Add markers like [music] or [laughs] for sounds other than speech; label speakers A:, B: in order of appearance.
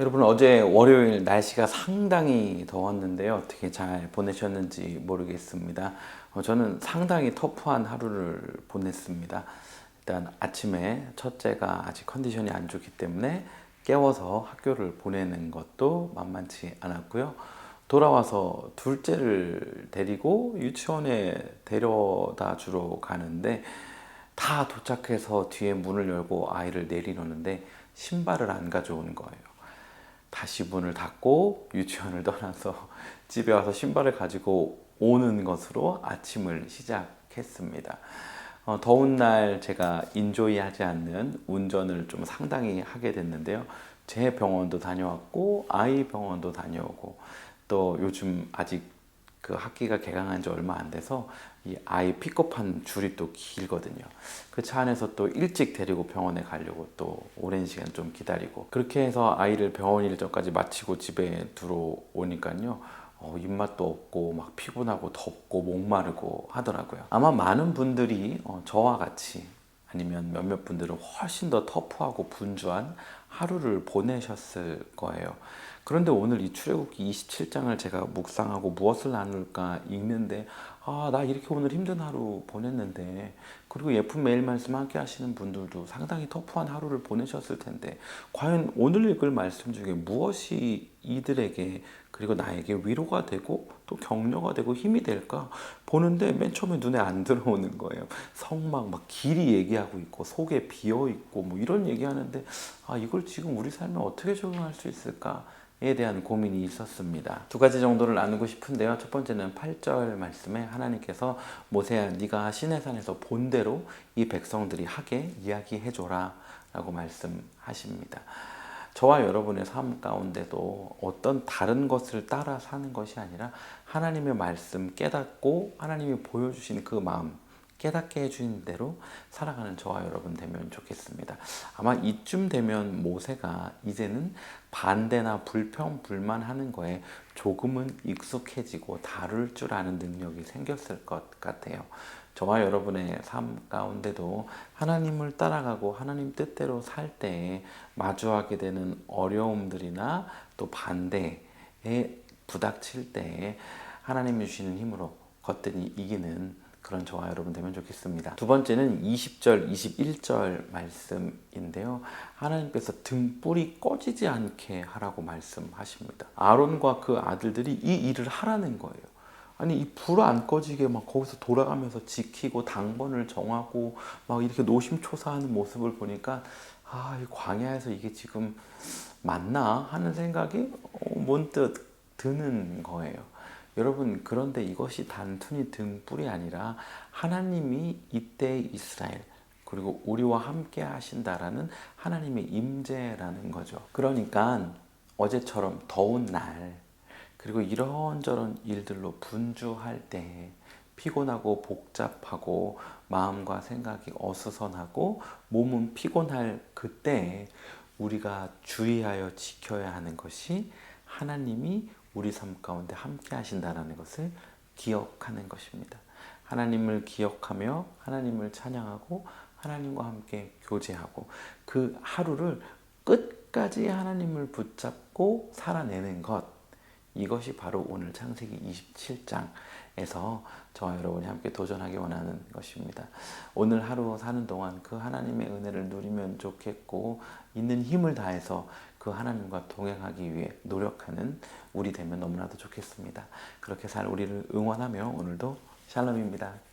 A: 여러분 어제 월요일 날씨가 상당히 더웠는데요. 어떻게 잘 보내셨는지 모르겠습니다. 어, 저는 상당히 터프한 하루를 보냈습니다. 일단 아침에 첫째가 아직 컨디션이 안 좋기 때문에 깨워서 학교를 보내는 것도 만만치 않았고요. 돌아와서 둘째를 데리고 유치원에 데려다 주러 가는데 다 도착해서 뒤에 문을 열고 아이를 내리려는데 신발을 안 가져오는 거예요. 다시 문을 닫고 유치원을 떠나서 [laughs] 집에 와서 신발을 가지고 오는 것으로 아침을 시작했습니다. 어, 더운 날 제가 인조이 하지 않는 운전을 좀 상당히 하게 됐는데요. 제 병원도 다녀왔고 아이 병원도 다녀오고 또 요즘 아직 그 학기가 개강한 지 얼마 안 돼서 이 아이 픽업한 줄이 또 길거든요. 그 차 안에서 또 일찍 데리고 병원에 가려고 또 오랜 시간 좀 기다리고 그렇게 해서 아이를 병원 일정까지 마치고 집에 들어오니까요. 어, 입맛도 없고 막 피곤하고 덥고 목마르고 하더라고요. 아마 많은 분들이 어, 저와 같이 아니면 몇몇 분들은 훨씬 더 터프하고 분주한 하루를 보내셨을 거예요. 그런데 오늘 이 출애굽기 27장을 제가 묵상하고 무엇을 나눌까 읽는데 아, 나 이렇게 오늘 힘든 하루 보냈는데 그리고 예쁜 매일 말씀 함께 하시는 분들도 상당히 터프한 하루를 보내셨을 텐데 과연 오늘 읽을 말씀 중에 무엇이 이들에게 그리고 나에게 위로가 되고 또 격려가 되고 힘이 될까 보는데 맨 처음에 눈에 안 들어오는 거예요. 성막 막 길이 얘기하고 있고 속에 비어 있고 뭐 이런 얘기하는데 아 이걸 지금 우리 삶에 어떻게 적용할 수 있을까? 에 대한 고민이 있었습니다. 두 가지 정도를 나누고 싶은데요. 첫 번째는 8절 말씀에 하나님께서 모세야 네가 시내산에서 본 대로 이 백성들이 하게 이야기해 줘라 라고 말씀하십니다. 저와 여러분의 삶 가운데도 어떤 다른 것을 따라 사는 것이 아니라 하나님의 말씀 깨닫고 하나님이 보여주신 그 마음 깨닫게 해주신 대로 살아가는 저와 여러분 되면 좋겠습니다. 아마 이쯤 되면 모세가 이제는 반대나 불평, 불만하는 거에 조금은 익숙해지고 다룰 줄 아는 능력이 생겼을 것 같아요. 저와 여러분의 삶 가운데도 하나님을 따라가고 하나님 뜻대로 살 때에 마주하게 되는 어려움들이나 또 반대에 부닥칠 때에 하나님이 주시는 힘으로 겉들이 이기는 그런 저와 여러분 되면 좋겠습니다. 두 번째는 20절, 21절 말씀인데요. 하나님께서 등불이 꺼지지 않게 하라고 말씀하십니다. 아론과 그 아들들이 이 일을 하라는 거예요. 아니 이 불 안 꺼지게 막 거기서 돌아가면서 지키고 당번을 정하고 막 이렇게 노심초사하는 모습을 보니까 아, 이 광야에서 이게 지금 맞나 하는 생각이 어, 문득 드는 거예요. 여러분 그런데 이것이 단순히 등불이 아니라 하나님이 이때 이스라엘 그리고 우리와 함께 하신다라는 하나님의 임재라는 거죠. 그러니까 어제처럼 더운 날 그리고 이런저런 일들로 분주할 때 피곤하고 복잡하고 마음과 생각이 어수선하고 몸은 피곤할 그때 우리가 주의하여 지켜야 하는 것이 하나님이 우리 삶 가운데 함께 하신다라는 것을 기억하는 것입니다. 하나님을 기억하며 하나님을 찬양하고 하나님과 함께 교제하고 그 하루를 끝까지 하나님을 붙잡고 살아내는 것 이것이 바로 오늘 창세기 27장에서 저와 여러분이 함께 도전하기 원하는 것입니다. 오늘 하루 사는 동안 그 하나님의 은혜를 누리면 좋겠고 있는 힘을 다해서 그 하나님과 동행하기 위해 노력하는 우리 되면 너무나도 좋겠습니다. 그렇게 살 우리를 응원하며 오늘도 샬롬입니다.